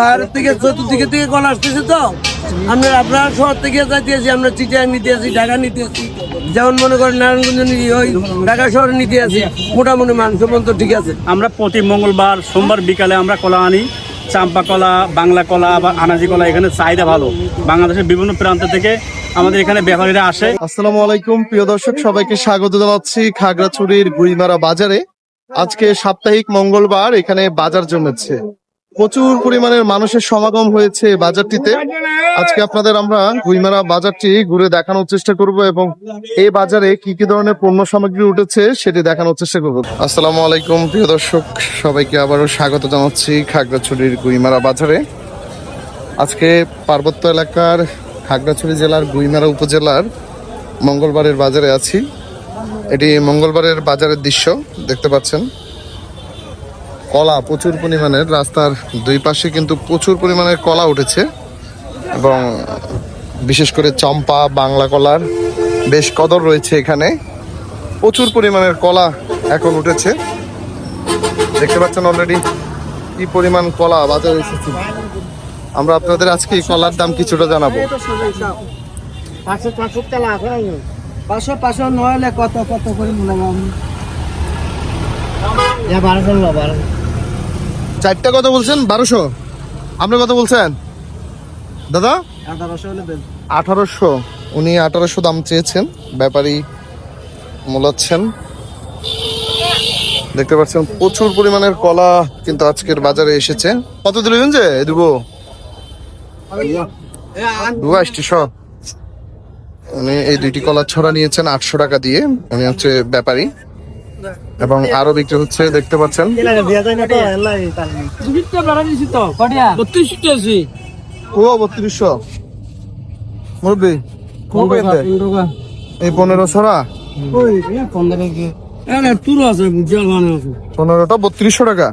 ভারত থেকে চতুর্দিকে থেকে কল আসতেছে তো আমরা আপনার শহর থেকে যাইতেছি আমরা চিটিয়া নিতে আসি ঢাকা নিতে আসি। যেমন মনে করেন নারায়ণগঞ্জ ওই ঢাকা শহরে নিতে আসি মোটামুটি মাংস পর্যন্ত ঠিক আছে। আমরা প্রতি মঙ্গলবার সোমবার বিকালে আমরা কলা আনি চাম্পা কলা বাংলা কলা বা আনাজি কলা এখানে চাহিদা ভালো। বাংলাদেশের বিভিন্ন প্রান্ত থেকে আমাদের এখানে ব্যাপারীরা আসে। আসসালামু আলাইকুম প্রিয় দর্শক সবাইকে স্বাগত জানাচ্ছি খাগড়াছড়ির গুইমারা বাজারে। আজকে সাপ্তাহিক মঙ্গলবার এখানে বাজার জমেছে। প্রচুর পরিমাণের মানুষের সমাগম হয়েছে বাজারটিতে। আজকে আপনাদের আমরা গুইমারা বাজারটি ঘুরে দেখানোর চেষ্টা করব এবং এই বাজারে কি কি ধরনের পণ্য সামগ্রী উঠেছে সেটি দেখানোর চেষ্টা করব। আসসালামু আলাইকুম, প্রিয় দর্শক, সবাইকে আবারও স্বাগত জানাচ্ছি খাগড়াছড়ির গুইমারা বাজারে। আজকে পার্বত্য এলাকার খাগড়াছড়ি জেলার গুইমারা উপজেলার মঙ্গলবারের বাজারে আছি। এটি মঙ্গলবারের বাজারের দৃশ্য, দেখতে পাচ্ছেন। কলা প্রচুর পরিমাণের, রাস্তার দুই পাশে কিন্তু প্রচুর পরিমাণের কলা উঠেছে এবং বিশেষ করে চম্পা, বাংলা কলার বেশ কদর রয়েছে এখানে। প্রচুর পরিমাণের কলা এখন উঠেছে। দেখতে পাচ্ছেন অলরেডি কি পরিমাণ কলা বাজারে এসেছে। আমরা আপনাদের আজকে এই কলার দাম কিছুটা জানাব। পাঁচশো পাঁচশো নয় কত কত করে মনে হয়? চারটা কত বলছেন? বারোশো? আপনি কত বলছেন? দাদা? আঠারোশো। উনি আঠারোশো দাম চেয়েছেন। ব্যাপারী মূলাচ্ছেন। দেখতে পাচ্ছেন প্রচুর পরিমাণের কলা কিন্তু আজকের বাজারে এসেছে। কত দিলেন যে? দেবো। দুবো আষ্টশো উনি এই দুইটি কলার ছড়া নিয়েছেন আটশো টাকা দিয়ে। উনি হচ্ছে ব্যাপারী। এবং আরও বিক্রি হচ্ছে দেখতে পাচ্ছেন। ও বত্রিশশো। মুরব্বী এই পনেরো ছড়া? পনেরোটা বত্রিশশো টাকা।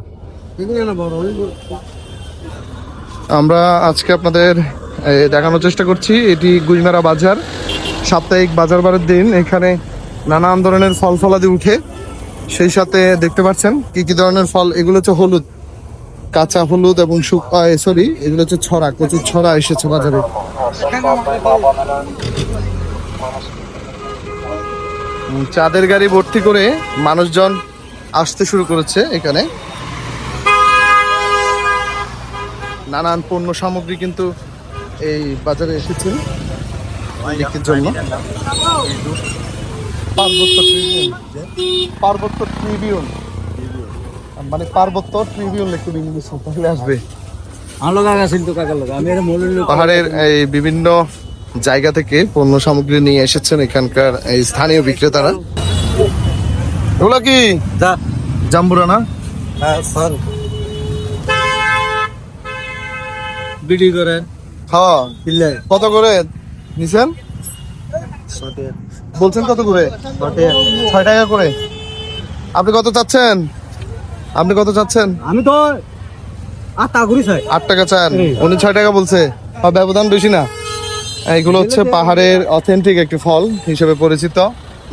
আমরা আজকে আপনাদের দেখানোর চেষ্টা করছি। এটি গুইমারা বাজার সাপ্তাহিক বাজার বারের দিন। এখানে নানান ধরনের ফল ফলাদি উঠে। সেই সাথে দেখতে পাচ্ছেন কি কি ধরনের ফল? এগুলো হচ্ছে হলুদ, কাঁচা হলুদ এবং সরি এগুলো হচ্ছে ছড়া, কচুর ছড়া এসেছে বাজারে। চাঁদের গাড়ি ভর্তি করে মানুষজন আসতে শুরু করেছে এখানে। নানান পণ্য সামগ্রী কিন্তু এই বাজারে এসেছে। জন্য। পার্বত্য ট্রিবিউন পার্বত্য ট্রিবিউন। মানে পার্বত্য ট্রিবিউন লিখতে ইংলিশ তাহলে আসবে। আলো কাকা ছিল কাকা লোক আমি এটা পাহাড়ের এই বিভিন্ন জায়গা থেকে পণ্য সামগ্রী নিয়ে এসেছেন এখানকার এই স্থানীয় বিক্রেতারা। এগুলো কি? জাম্বুরা না? হ্যাঁ স্যার। বিডি করেন। হ্যাঁ কত করে নিছেন? বলছেন কত করে? ছয় টাকা করে। আপনি কত চাচ্ছেন? আপনি কত চাচ্ছেন? আমি তো করি আট টাকা চান। উনি ছয় টাকা বলছে। ব্যবধান বেশি না। এইগুলো হচ্ছে পাহাড়ের অথেন্টিক একটি ফল হিসেবে পরিচিত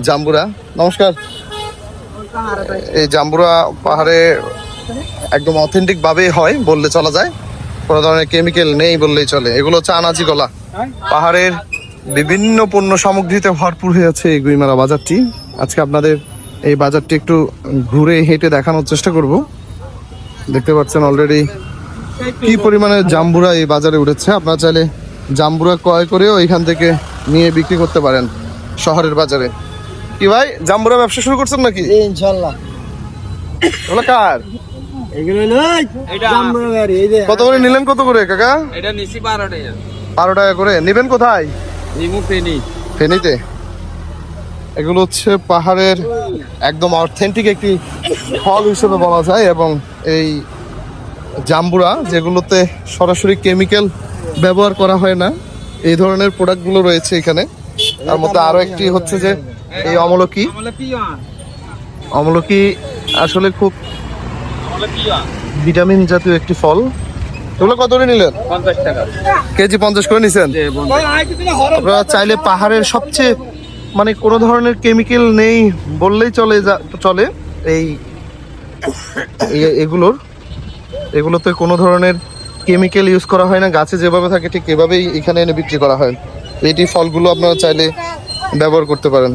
জাম্বুরা। নমস্কার। এই জাম্বুরা পাহাড়ে একদম অথেন্টিক ভাবে হয় বললে চলা যায়। কোনো ধরনের কেমিক্যাল নেই বললেই চলে। এগুলো হচ্ছে আনাজি গলা। পাহাড়ের বিভিন্ন পণ্য সামগ্রীতে ভরপুর হয়ে আছে এই গুইমারা বাজারটি। আজকে আপনাদের এই বাজারটি একটু ঘুরে হেঁটে দেখানোর চেষ্টা করব। দেখতে পাচ্ছেন অলরেডি কি পরিমাণে জাম্বুরা এই বাজারে উঠেছে। আপনারা চাইলে জাম্বুরা ক্রয় করেও এখান থেকে নিয়ে বিক্রি করতে পারেন শহরের বাজারে। কি ভাই জাম্বুরা ব্যবসা শুরু করছেন নাকি? ইনশাল্লাহ। ওগুলো কার? কত করে নিলেন কত করে কাকা? এটা নিছি বারো টাকা। বারো টাকা করে। নেবেন কোথায়? ফেনীতে? এগুলো হচ্ছে পাহাড়ের একদম অথেন্টিক একটি ফল হিসেবে বলা যায় এবং এই জাম্বুরা যেগুলোতে সরাসরি কেমিক্যাল ব্যবহার করা হয় না এই ধরনের প্রোডাক্টগুলো রয়েছে এখানে। তার মধ্যে আরও একটি হচ্ছে যে এই অমলকি। অমলকি আসলে খুব ভিটামিন জাতীয় একটি ফল। এগুলো কত করে নিলেন? পঞ্চাশ টাকা। কেজি পঞ্চাশ করে নিছেন? আপনারা চাইলে পাহাড়ের সবচেয়ে মানে কোনো ধরনের কেমিক্যাল নেই বললেই চলে যা চলে। এই এগুলোর এগুলোতে কোনো ধরনের কেমিক্যাল ইউজ করা হয় না। গাছে যেভাবে থাকে ঠিক এভাবেই এখানে এনে বিক্রি করা হয়। এটি ফলগুলো আপনারা চাইলে ব্যবহার করতে পারেন।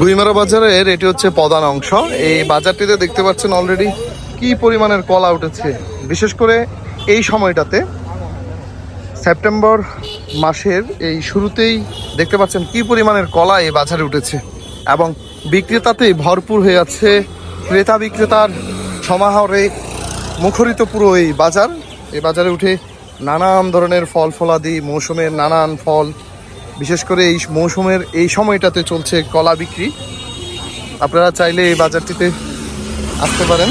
গুইমারা বাজারের এটি হচ্ছে প্রধান অংশ। এই বাজারটিতে দেখতে পাচ্ছেন অলরেডি কি পরিমাণের কলা উঠেছে? বিশেষ করে এই সময়টাতে, সেপ্টেম্বর মাসের এই শুরুতেই দেখতে পাচ্ছেন কি পরিমাণের কলা এই বাজারে উঠেছে এবং বিক্রেতাতেই ভরপুর হয়ে আছে ক্রেতা বিক্রেতার সমাহারে মুখরিত পুরো এই বাজার। এই বাজারে উঠে নানান ধরনের ফল ফলাদি, মৌসুমের নানান ফল, বিশেষ করে এই মৌসুমের এই সময়টাতে চলছে কলা বিক্রি। আপনারা চাইলে এই বাজারটিতে আসতে পারেন।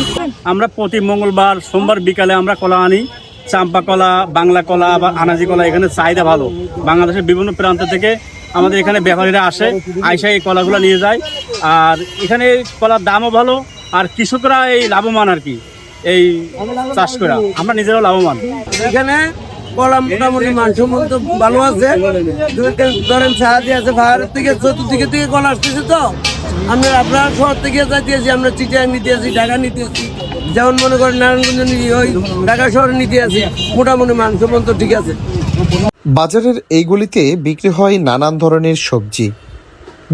আমরা প্রতি মঙ্গলবার সোমবার বিকালে আমরা কলা আনি। চাম্পা কলা বাংলা কলা বা আনাজি কলা এখানে চাহিদা ভালো। বাংলাদেশের বিভিন্ন প্রান্ত থেকে আমাদের এখানে ব্যাপারীরা আসে আইসা এই কলাগুলো নিয়ে যায়। আর এখানে কলার দামও ভালো আর কৃষকরা এই লাভবান আর কি এই চাষ করা। আমরা নিজেরাও লাভবান। এখানে কলা মোটামুটি মানসম্মত ভালো আছে। ধরেন সাহায্য আছে পাহাড়ের থেকে চতুর্দিকে থেকে কলা আসতেছে তো। আমরা আপনার শহর থেকে যাইতেছি আমরা চিটিয়াং নিতে আসি, ঢাকা নিতে আসি। যেমন মনে করেন নারায়ণগঞ্জ ওই ঢাকা শহরে নিতে আসি, মোটামুটি মাংস মানসম্মত ঠিক আছে। বাজারের এই গলিতে বিক্রি হয় নানান ধরনের সবজি।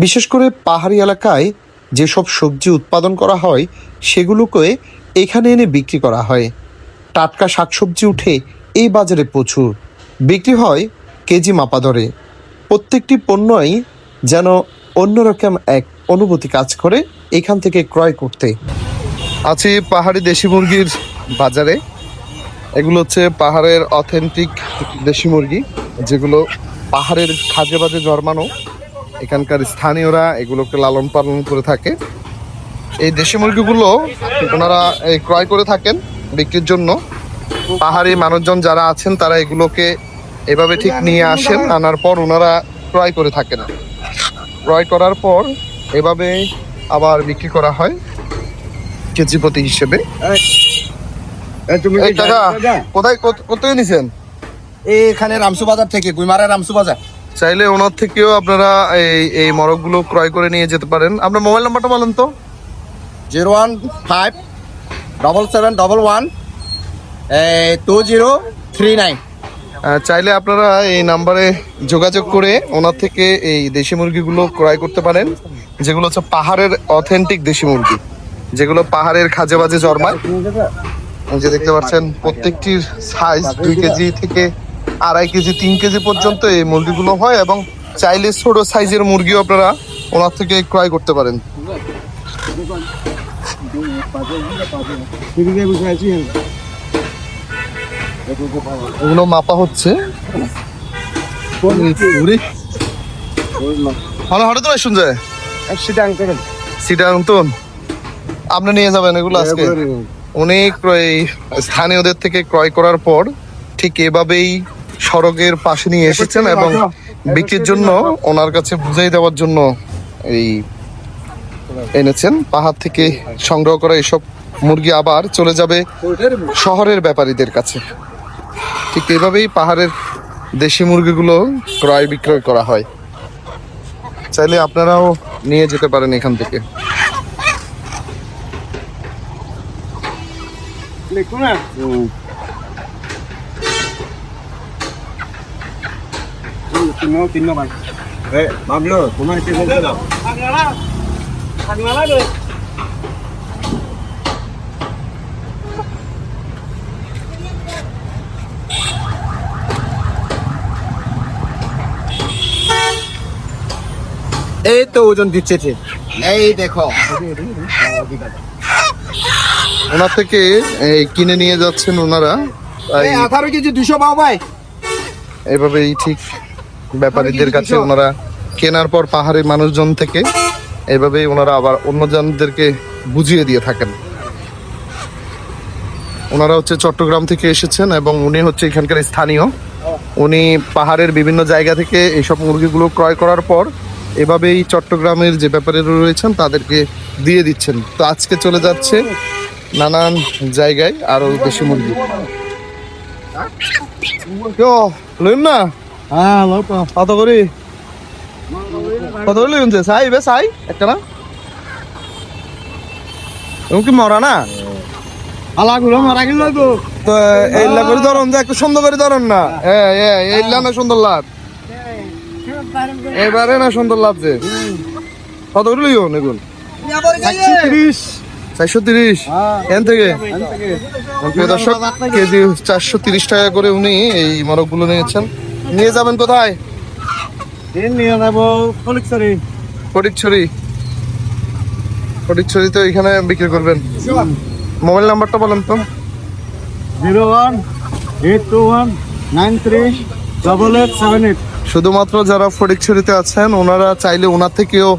বিশেষ করে পাহাড়ি এলাকায় যেসব সবজি উৎপাদন করা হয়, সেগুলোকে এখানে এনে বিক্রি করা হয়। টাটকা শাকসবজি উঠে এই বাজারে প্রচুর। বিক্রি হয় কেজি মাপা ধরে প্রত্যেকটি পণ্যই যেন অন্যরকম এক অনুভূতি কাজ করে এখান থেকে ক্রয় করতে। আছি পাহাড়ি দেশি মুরগির বাজারে। এগুলো হচ্ছে পাহাড়ের অথেন্টিক দেশি মুরগি, যেগুলো পাহাড়ের খাজে বাজে জন্মানো। এখানকার স্থানীয়রা এগুলোকে লালন পালন করে থাকে। এই দেশি মুরগিগুলো ওনারা এই ক্রয় করে থাকেন বিক্রির জন্য। পাহাড়ি মানুষজন যারা আছেন, তারা এগুলোকে এভাবে ঠিক নিয়ে আসেন, আনার পর ওনারা ক্রয় করে থাকেন। ক্রয় করার পর এভাবে আবার বিক্রি করা হয় কেজি প্রতি হিসেবে। এই টাকা কোথায় কত- কত নিছেন? এখানে রামসু বাজার থেকে গুইমারা রামসু বাজার। চাইলে ওনার থেকেও আপনারা এই এই মরকগুলো ক্রয় করে নিয়ে যেতে পারেন। আপনার মোবাইল নাম্বারটা বলেন তো। Zero one five double seven double one two zero three nine. চাইলে আপনারা এই নাম্বারে যোগাযোগ করে ওনার থেকে এই দেশি মুরগিগুলো ক্রয় করতে পারেন, যেগুলো হচ্ছে পাহাড়ের অথেন্টিক দেশি মুরগি, যেগুলো পাহাড়ের খাজে বাজে জন্মায় যে দেখতে পাচ্ছেন, প্রত্যেকটির সাইজ দুই কেজি থেকে আড়াই কেজি, তিন কেজি পর্যন্ত এই মুরগিগুলো হয় এবং চাইলে ছোট সাইজের মুরগিও আপনারা ওনার থেকে ক্রয় করতে পারেন। এগুলো মাপা হচ্ছে। হঠাৎ হঠাৎ তো শুনছে? সিটাংটন আপনি নিয়ে যাবেন এগুলো আজকে। উনি ক্রয় স্থানীয়দের থেকে ক্রয় করার পর ঠিক এভাবেই সড়কের পাশে নিয়ে এসেছেন এবং বিক্রির জন্য ওনার কাছে বুঝাই দেওয়ার জন্য এই এনেছেন। পাহাড় থেকে সংগ্রহ করা এসব মুরগি আবার চলে যাবে শহরের ব্যাপারীদের কাছে। ঠিক এভাবেই পাহাড়ের দেশি মুরগিগুলো ক্রয় বিক্রয় করা হয়। চাইলে আপনারাও নিয়ে যেতে পারেন এখান থেকে। এই তো ওজন দিচ্ছে ঠিক এই দেখো। ওনার থেকে এই কিনে নিয়ে যাচ্ছেন ওনারা। তাই এই আঠারো কেজি দুশো পাও ভাই। এভাবেই ঠিক ব্যাপারীদের কাছে ওনারা কেনার পর পাহাড়ি মানুষজন থেকে এভাবেই ওনারা আবার অন্যজনদেরকে বুঝিয়ে দিয়ে থাকেন। ওনারা হচ্ছে চট্টগ্রাম থেকে এসেছেন এবং উনি হচ্ছে এখানকার স্থানীয়। উনি পাহাড়ের বিভিন্ন জায়গা থেকে এইসব মুরগিগুলো ক্রয় করার পর এভাবেই চট্টগ্রামের যে ব্যাপারীরা রয়েছেন তাদেরকে দিয়ে দিচ্ছেন। তো আজকে চলে যাচ্ছে নানান জায়গায় আরও বেশি মুরগি। কেউ লইম না? হ্যাঁ কত করি? কত করে লইম সাই বে সাই একটা না? এমন কি মরা না? তো এইলা করে ধরুন যে একটু সুন্দর করে ধরুন না। হ্যাঁ হ্যাঁ এইলা না সুন্দর লাভ। এবারে না সুন্দর যে কত করে লইও নেগুন? চারশো তিরিশ। এন থেকে? প্রিয় দর্শক কেজি চারশো তিরিশ টাকা করে উনি এই মরকগুলো নিয়েছেন। নিয়ে যাবেন কোথায়? নিয়ে যাব ফলিকছড়ি ফটিকছড়ি ফটিকছড়ি তো এখানে বিক্রি করবেন। মোবাইল নাম্বারটা বলেন তো। Zero one eight two one nine three double eight seven eight. শুধুমাত্র যারা ফটিকছড়িতে আছেন, ওনারা চাইলে ওনার থেকেও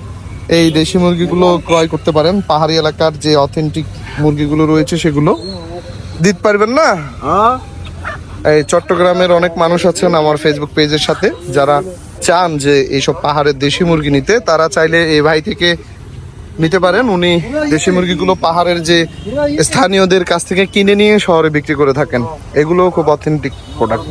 এই দেশি মুরগিগুলো ক্রয় করতে পারেন। পাহাড়ি এলাকার যে অথেন্টিক মুরগিগুলো রয়েছে, সেগুলো। দিতে পারবেন না? এই চট্টগ্রামের অনেক মানুষ আছেন আমার ফেসবুক পেজের সাথে, যারা চান যে এইসব পাহাড়ের দেশি মুরগি নিতে, তারা চাইলে এই ভাই থেকে নিতে পারেন। উনি দেশি মুরগিগুলো পাহাড়ের যে স্থানীয়দের কাছ থেকে কিনে নিয়ে শহরে বিক্রি করে থাকেন। এগুলো খুব অথেন্টিক প্রোডাক্ট